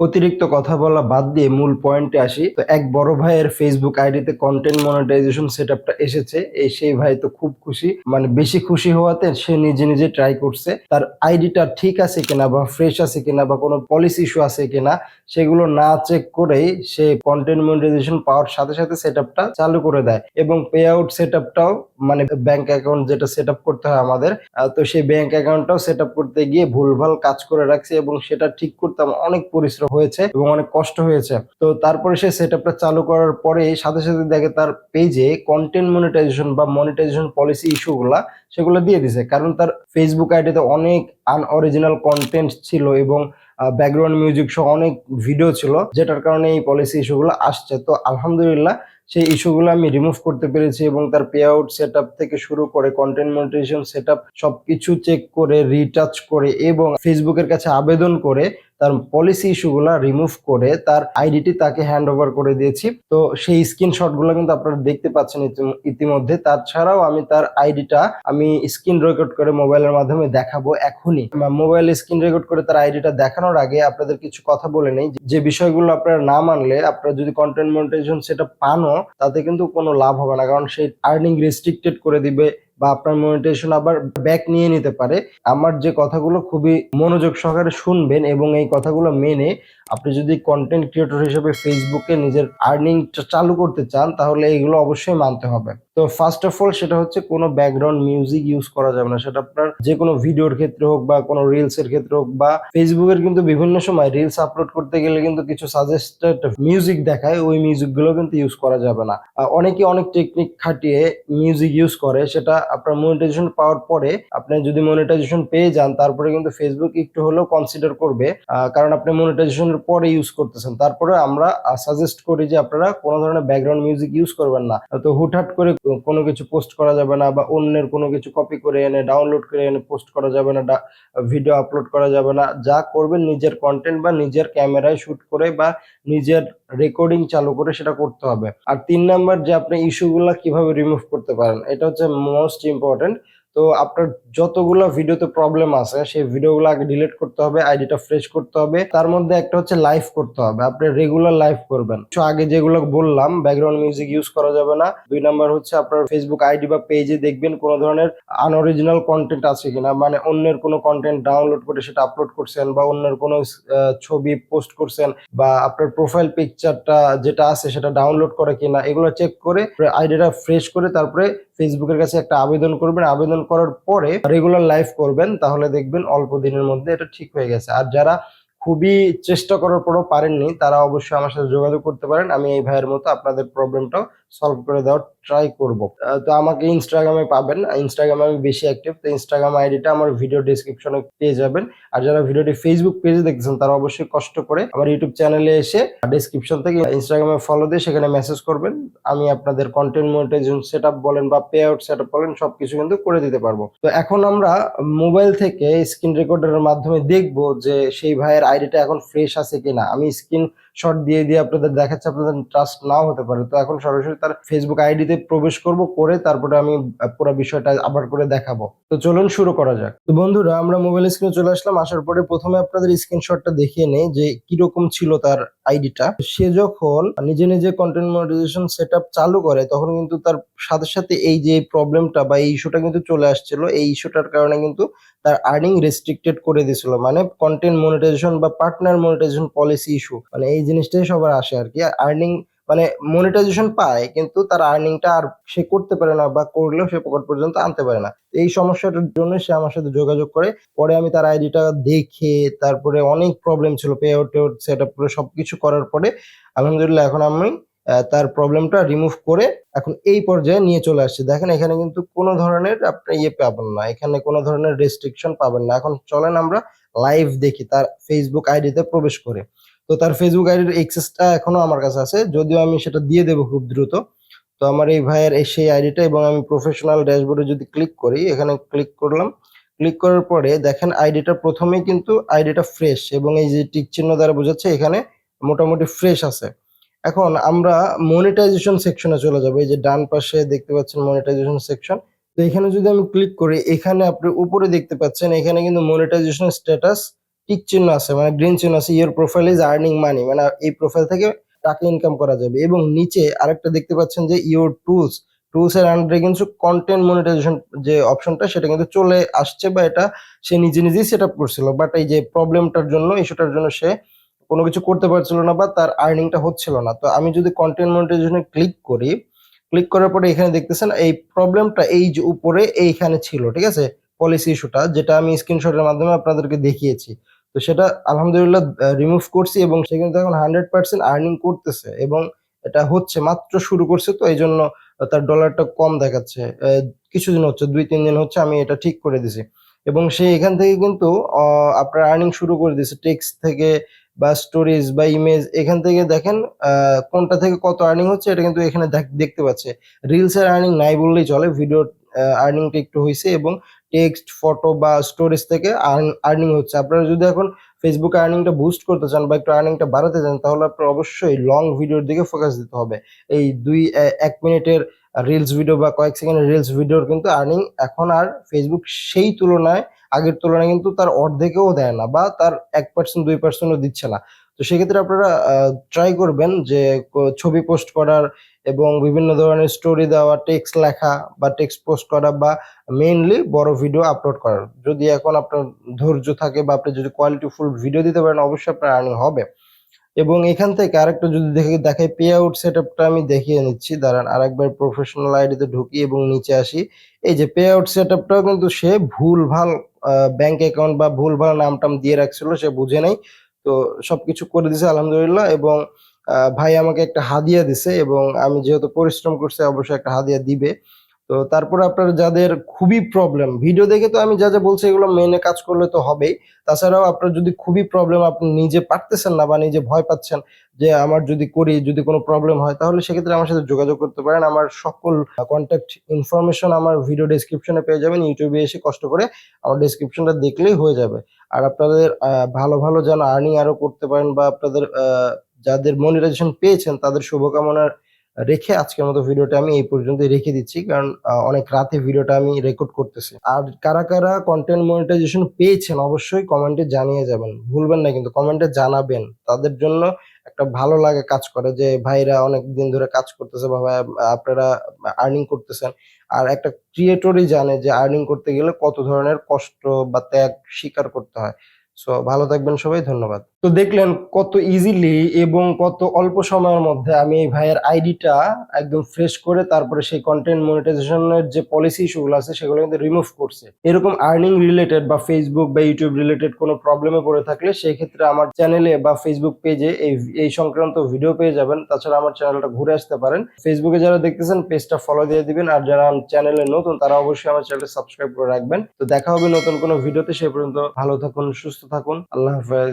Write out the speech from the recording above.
অতিরিক্ত কথা বলা বাদ দিয়ে মূল পয়েন্টে আসি। তো এক বড় ভাইয়ের ফেসবুক আইডিতে কন্টেন্ট মনিটাইজেশন সেটআপটা এসেছে। এই সেই ভাই তো খুব খুশি। মানে বেশি খুশি হওয়াতে সে নিজে নিজে ট্রাই করছে। তার আইডিটা ঠিক আছে কিনা বা ফ্রেশ আছে কিনা বা কোনো পলিসি ইস্যু আছে কিনা, সেগুলো না চেক করেই সে কন্টেন্ট মনিটাইজেশন পাওয়ার সাথে সাথে সেটআপটা চালু করে দেয়। এবং পে আউট সেটআপটাও মানে ব্যাংক অ্যাকাউন্ট যেটা সেট করতে হয় আমাদের তো সেই ব্যাংক অ্যাকাউন্টটাও সেট করতে গিয়ে ভুলভাল কাজ করে রাখছে এবং সেটা ঠিক করতে আমার অনেক পরিশ্রম হয়েছে এবং অনেক কষ্ট হয়েছে। তো তারপরে সে সেট চালু করার পরে সাথে সাথে দেখে তার পেজে কন্টেন্ট মনিটাইজেশন বা মনিটাইজেশন পলিসি ইস্যুগুলা সেগুলো দিয়ে দিছে। কারণ তার ফেসবুক আইডিতে অনেক আনঅরিজিনাল কন্টেন্ট ছিল এবং ব্যাকগ্রাউন্ড মিউজিক সহ অনেক ভিডিও ছিল, যেটার কারণে এই পলিসি ইস্যুগুলো আসছে। তো আলহামদুলিল্লাহ, সেই ইস্যুগুলো আমি রিমুভ করতে পেরেছি এবং তার পে আউট সেট থেকে শুরু করে কন্টেন্ট মনিটাইজেশন সেট আপ সবকিছু চেক করে রিটাচ করে এবং ফেসবুকের কাছে আবেদন করে তার পলিসি ইস্যুগুলা রিমুভ করে তার আইডিটি তাকে হ্যান্ড ওভার করে দিয়েছি। তো সেই স্ক্রিনশটগুলো কিন্তু আপনারা দেখতে পাচ্ছেন ইতি- ইতিমধ্যে। তাছাড়াও আমি তার আইডিটা আমি স্ক্রিন রেকর্ড করে মোবাইলের মাধ্যমে দেখাবো এখনই। মোবাইল স্ক্রিন রেকর্ড করে তার আইডিটা দেখানোর আগে আপনাদের কিছু কথা বলে নেই। যে বিষয়গুলো আপনারা না মানলে, আপনারা যদি কন্টেন্ট মনিটাইজেশন সেটা পানও, তাতে কিন্তু কোনো লাভ হবে না। কারণ সেই আর্নিং রেস্ট্রিক্টেড করে দিবে বা আপনার মনিটাইজেশন আবার ব্যাক নিয়ে নিতে পারে। আমার যে কথাগুলো খুবই মনোযোগ সহকারে শুনবেন এবং এই কথাগুলো মেনে আপনি যদি কন্টেন্ট ক্রিয়েটর হিসেবে ফেসবুকে নিজের আর্নিং চালু করতে চান, তাহলে এইগুলো অবশ্যই মানতে হবে। তো ফার্স্ট অফ অল সেটা হচ্ছে কোনো ব্যাকগ্রাউন্ড মিউজিক ইউজ করা যাবে না। সেটা আপনার যে কোনো ভিডিওর ক্ষেত্রে হোক বা কোনো রিলস এর ক্ষেত্রে হোক বা ফেসবুকের কিন্তু বিভিন্ন সময় রিলস আপলোড করতে গেলে কিন্তু কিছু সাজেস্টেড মিউজিক দেখায়, ওই মিউজিকগুলো কিন্তু ইউজ করা যাবে না। অনেকে অনেক টেকনিক খাটিয়ে মিউজিক ইউজ করে, সেটা আপনার মনিটাইজেশন পাওয়ার পরে আপনি যদি মনিটাইজেশন পেয়ে যান, তারপরে কিন্তু ফেসবুক একটু হলেও কনসিডার করবে কারণ আপনি মনিটাইজেশনের পরে ইউজ করতেছেন। তারপরে আমরা সাজেস্ট করি যে আপনারা কোনো ধরনের ব্যাকগ্রাউন্ড মিউজিক ইউজ করবেন না। তো হুটহাট করে কোনো কিছু পোস্ট করা যাবে না বা অন্যের কোনো কিছু কপি করে এনে ডাউনলোড করে এনে পোস্ট করা যাবে না ভিডিও আপলোড করা যাবে না। যা করবেন নিজের কন্টেন্ট বা নিজের ক্যামেরায় শ্যুট করে বা নিজের রেকর্ডিং চালু করে সেটা করতে হবে। আর তিন নাম্বার যে আপনি ইস্যুগুলো কীভাবে রিমুভ করতে পারেন, এটা হচ্ছে মোস্ট ইম্পর্টেন্ট তো আপনার যতগুলো ভিডিওতে প্রবলেম আছে, সেই ভিডিওগুলো আগে ডিলিট করতে হবে আইডিটা ফ্রেশ করতে হবে। তার মধ্যে একটা হচ্ছে লাইভ করতে হবে। আপনি রেগুলার লাইভ করবেন। তো আগে যেগুলো বললাম ব্যাকগ্রাউন্ড মিউজিক ইউজ করা যাবে না। দুই নাম্বার হচ্ছে আপনার ফেসবুক আইডি বা পেজে দেখবেন কোনো ধরনের আনঅরিজিনাল কন্টেন্ট আছে কিনা মানে অন্যের কোনো কন্টেন্ট ডাউনলোড করে সেটা আপলোড করছেন বা অন্যের কোনো ছবি পোস্ট করছেন বা আপনার প্রোফাইল পিকচারটা যেটা আছে সেটা ডাউনলোড করে কিনা, এগুলো চেক করে আইডিটা ফ্রেশ করে তারপরে ফেসবুকের কাছে একটা আবেদন করবেন। আবেদন করার পরে রেগুলার লাইফ করবেন, তাহলে দেখবেন অল্প দিনের মধ্যে এটা ঠিক হয়ে গেছে। আর যারা খুবই চেষ্টা করার পরও পারেননি, তারা অবশ্যই আমার সাথে যোগাযোগ করতে পারেন। আমি এই ভাইয়ের মতো আপনাদের প্রবলেমটাও সলভ করে দেওয়ার ট্রাই করব। তো আমাকে ইনস্টাগ্রামে পাবেন ইনস্টাগ্রামে আমি বেশি অ্যাক্টিভ তো ইনস্টাগ্রাম আইডিটা আমার ভিডিও ডিসক্রিপশনে পেয়ে যাবেন। আর যারা ভিডিওটি ফেসবুক পেজে দেখতেছেন, তারা অবশ্যই কষ্ট করে আমার ইউটিউব চ্যানেলে এসে ডিসক্রিপশন থেকে ইনস্টাগ্রামে ফলো দিয়ে সেখানে মেসেজ করবেন। আমি আপনাদের কন্টেন্ট মনিটাইজেশন সেট বলেন বা পে আউট সেট বলেন, সবকিছু কিন্তু করে দিতে পারব। তো এখন আমরা মোবাইল থেকে স্ক্রিন রেকর্ডারের মাধ্যমে দেখব যে সেই ভাইয়ের আইডিটা এখন ফ্রেশ আছে কিনা। আমি স্ক্রিন শট দিয়ে দিয়ে আপনাদের দেখাচ্ছে, আপনাদের ট্রাস্ট নাও হতে পারে। তো এখন সরাসরি তার ফেসবুক আইডিতে প্রবেশ করব, করে তারপরে আমি পুরো বিষয়টা আবার করে দেখাবো। তো চলুন শুরু করা যাক। তো বন্ধুরা, আমরা মোবাইল স্ক্রিনে চলে আসলাম। আসার পরে প্রথমে আপনাদের স্ক্রিনশটটা দেখিয়ে নেই যে কীরকম ছিল তার আইডিটা সে যখন নিজে নিজে কন্টেন্ট মনিটাইজেশন সেট চালু করে, তখন কিন্তু তার সাথে সাথে এই যে প্রবলেমটা বা এই ইস্যুটা কিন্তু চলে আসছিল। এই ইস্যুটার কারণে কিন্তু তার আর্নিং রেস্ট্রিক্টেড করে দিয়েছিল মানে কন্টেন্ট মনিটাইজেশন বা পার্টনার মনিটাইজেশন পলিসি ইস্যু মানে এই জিনিসটাই সবার আসে আর কি। আর্নিং মানে মনিটাইজেশন পায়, কিন্তু তার আর্নিংটা আর সে করতে পারে না বা করলেও সে পকেট পর্যন্ত আনতে পারে না। এই সমস্যাটার জন্য সে আমার সাথে যোগাযোগ করে। পরে আমি তার আইডিটা দেখে, তারপরে অনেক প্রবলেম ছিল পে আউট সেট আপ করে সবকিছু করার পরে, আলহামদুলিল্লাহ এখন আমি তার প্রবলেমটা রিমুভ করে এখন এই পর্যায়ে নিয়ে চলে আসছে। দেখেন, এখানে কিন্তু কোনো ধরনের আপনি ইয়ে পাবেন না। এখানে কোনো ধরনের রেস্ট্রিকশন পাবেন না। এখন চলেন আমরা লাইভ দেখি তার ফেসবুক আইডিতে প্রবেশ করে। তো তার ফেসবুক আইডির এক্সেসটা এখনও আমার কাছে আছে। যদিও আমি সেটা দিয়ে দেবো খুব দ্রুত। তো আমার এই ভাইয়ের এই সেই আইডিটা এবং আমি প্রফেশনাল ড্যাশবোর্ডে যদি ক্লিক করি, এখানে ক্লিক করলাম। ক্লিক করার পরে দেখেন আইডিটা প্রথমেই কিন্তু আইডিটা ফ্রেশ এবং এই যে টিক চিহ্ন দ্বারা বোঝাচ্ছে, এখানে মোটামুটি ফ্রেশ আছে। এখন আমরা মনিটাইজেশন সেকশনে চলে যাব। এই যে ডান পাশে দেখতে পাচ্ছেন মনিটাইজেশন সেকশন তো এখানে যদি আমি ক্লিক করি, এখানে আপনি উপরে দেখতে পাচ্ছেন, এখানে কিন্তু মনিটাইজেশন স্ট্যাটাস টিক চিহ্ন আছে মানে গ্রিন চিহ্ন আছে। Your profile is earning money মানে এই প্রোফাইল থেকে টাকা ইনকাম করা যাবে। এবং নিচে আরেকটা দেখতে পাচ্ছেন যে ইয়োর টুলস টুলস এর আন্ডারে কিন্তু কন্টেন্ট মনিটাইজেশন যে অপশনটা সেটা কিন্তু চলে আসছে বা এটা সে নিজে নিজেই সেট আপ করছিল। বাট এই যে প্রবলেমটার জন্য ইস্যুটার জন্য সে কোনো কিছু করতে পারছিল না বা তার আর্নিংটা হচ্ছিল না। তো আমি যদি কন্টেন্ট মনিটাইজেশনে ক্লিক করি ক্লিক করার পরে এখানে দেখতেছেন এই প্রবলেমটা এই যে উপরে এইখানে ছিল, ঠিক আছে? পলিসি ইস্যুটা যেটা আমি স্ক্রিনশটের মাধ্যমে আপনাদেরকে দেখিয়েছি। তো সেটা আলহামদুলিল্লাহ রিমুভ করছি এবং সে কিন্তু এখন হান্ড্রেড পার্সেন্ট আর্নিং করতেছে এবং এটা হচ্ছে, মাত্র শুরু করছে, তো এই জন্য তার ডলারটা কম দেখাচ্ছে। কিছুদিন হচ্ছে, দুই, তিন দিন হচ্ছে আমি এটা ঠিক করে দিছি। এবং সে এখান থেকে কিন্তু আপনার আর্নিং শুরু করে দিয়েছে টেক্স থেকে বা স্টোরেজ বা ইমেজ এখান থেকে দেখেন কোনটা থেকে কত আর্নিং হচ্ছে, এটা কিন্তু এখানে দেখ- দেখতে পাচ্ছে। রিলস এর আর্নিং নাই বললেই চলে ভিডিও আর্নিংটা একটু হয়েছে এবং টেক্সট ফটো বা স্টোরেজ থেকে আর্নিং হচ্ছে। আপনারা যদি এখন ফেসবুকে আর্নিংটা বুস্ট করতে চান বা একটু আর্নিংটা বাড়াতে চান, তাহলে আপনার অবশ্যই লং ভিডিওর দিকে ফোকাস দিতে হবে। এই দুই এক মিনিটের রিলস ভিডিও বা কয়েক সেকেন্ডের রিলস ভিডিওর কিন্তু আর্নিং এখন আর ফেসবুক সেই তুলনায়, আগের তুলনায় কিন্তু তার অর্ধেকেও দেয় না বা তার এক পার্সেন্ট দুই পার্সেন্টও দিচ্ছে না। তো সেক্ষেত্রে আপনারা ট্রাই করবেন যে ছবি পোস্ট করার এবং বিভিন্ন ধরনের স্টোরি দেওয়া টেক্সট লেখা বা টেক্সট পোস্ট করা বা মেইনলি বড় ভিডিও আপলোড করার যদি এখন আপনার ধৈর্য থাকে বা আপনি যদি কোয়ালিটিফুল ভিডিও দিতে পারেন, অবশ্যই আপনার আর্নিং হবে। এবং এখান থেকে আরেকটা যদি দেখে দেখাই পে আউট সেট আপটা আমি দেখিয়ে নিচ্ছি। দাঁড়ান, আরেকবার প্রফেশনাল আইডিতে ঢুকি এবং নিচে আসি। এই যে পে আউট সেট আপটাও কিন্তু সে ভুল ভালো ব্যাংক অ্যাকাউন্ট বা ভুল ভালো নাম টাম দিয়ে রাখছিল, সে বুঝে নাই। তো সব কিছু করে দিছে, আলহামদুলিল্লাহ। এবং ভাই আমাকে একটা হাদিয়া দিছে এবং আমি যেহেতু পরিশ্রম করছি, অবশ্যই একটা হাদিয়া দিবে। তো তারপরে আপনার যাদের খুবই প্রবলেম ভিডিও দেখে তো আমি যা যা বলছি এগুলো মেনে কাজ করলে তো হবেই। তাছাড়াও আপনার যদি খুবই প্রবলেম আপনি নিজে পারতেছেন না বা নিজে ভয় পাচ্ছেন যে আমার যদি করি, যদি কোনো প্রবলেম হয়, তাহলে সেক্ষেত্রে আমার সাথে যোগাযোগ করতে পারেন। আমার সকল কন্ট্যাক্ট ইনফরমেশন আমার ভিডিও ডেসক্রিপশনে পেয়ে যাবেন। ইউটিউবে এসে কষ্ট করে আমার ডেসক্রিপশনটা দেখলেই হয়ে যাবে। আর আপনাদের ভালো ভালো যেন আর্নিং আরও করতে পারেন বা আপনাদের যাদের মনিটাইজেশন পেয়েছেন, তাদের শুভকামনা রেখে আজকের মতো ভিডিওটা আমি এই পর্যন্তই রেখে দিচ্ছি, কারণ অনেক রাতে ভিডিওটা আমি রেকর্ড করতেছি। আর কারা কারা কন্টেন্ট মনিটাইজেশন পেয়েছেন, অবশ্যই কমেন্টে জানিয়ে যাবেন। ভুলবেন না কিন্তু কমেন্টে জানাবেন। তাদের জন্য একটা ভালো লাগে কাজ করে যে, ভাইরা অনেক দিন ধরে কাজ করতেছে বা আপনারা আর্নিং করতেছেন। আর একটা ক্রিয়েটরই জানে যে আর্নিং করতে গেলে কত ধরনের কষ্ট বা ত্যাগ স্বীকার করতে হয়। সো ভালো থাকবেন সবাই, ধন্যবাদ। তো দেখলেন কত ইজিলি এবং কত অল্প সময়ের মধ্যে আমি এই ভাইয়ের আইডিটা একদম ফ্রেশ করে তারপরে সেই কন্টেন্ট মনিটাইজেশনের যে পলিসি ইস্যুগুলো আছে সেগুলো কিন্তু রিমুভ করছে। এরকম আর্নিং রিলেটেড বা ফেসবুক বা ইউটিউব রিলেটেড কোনো প্রবলেমে পড়ে থাকলে সেই ক্ষেত্রে আমার চ্যানেলে বা ফেসবুক পেজে এই এই সংক্রান্ত ভিডিও পেয়ে যাবেন। তাছাড়া আমার চ্যানেলটা ঘুরে আসতে পারেন। ফেসবুকে যারা দেখতেছেন পেজটা ফলো দিয়ে দিবেন। আর যারা চ্যানেলে নতুন, তারা অবশ্যই আমার চ্যানেলটা সাবস্ক্রাইব করে রাখবেন। তো দেখা হবে নতুন কোনো ভিডিওতে সে পর্যন্ত ভালো থাকুন, সুস্থ থাকুন। আল্লাহ হাফেজ।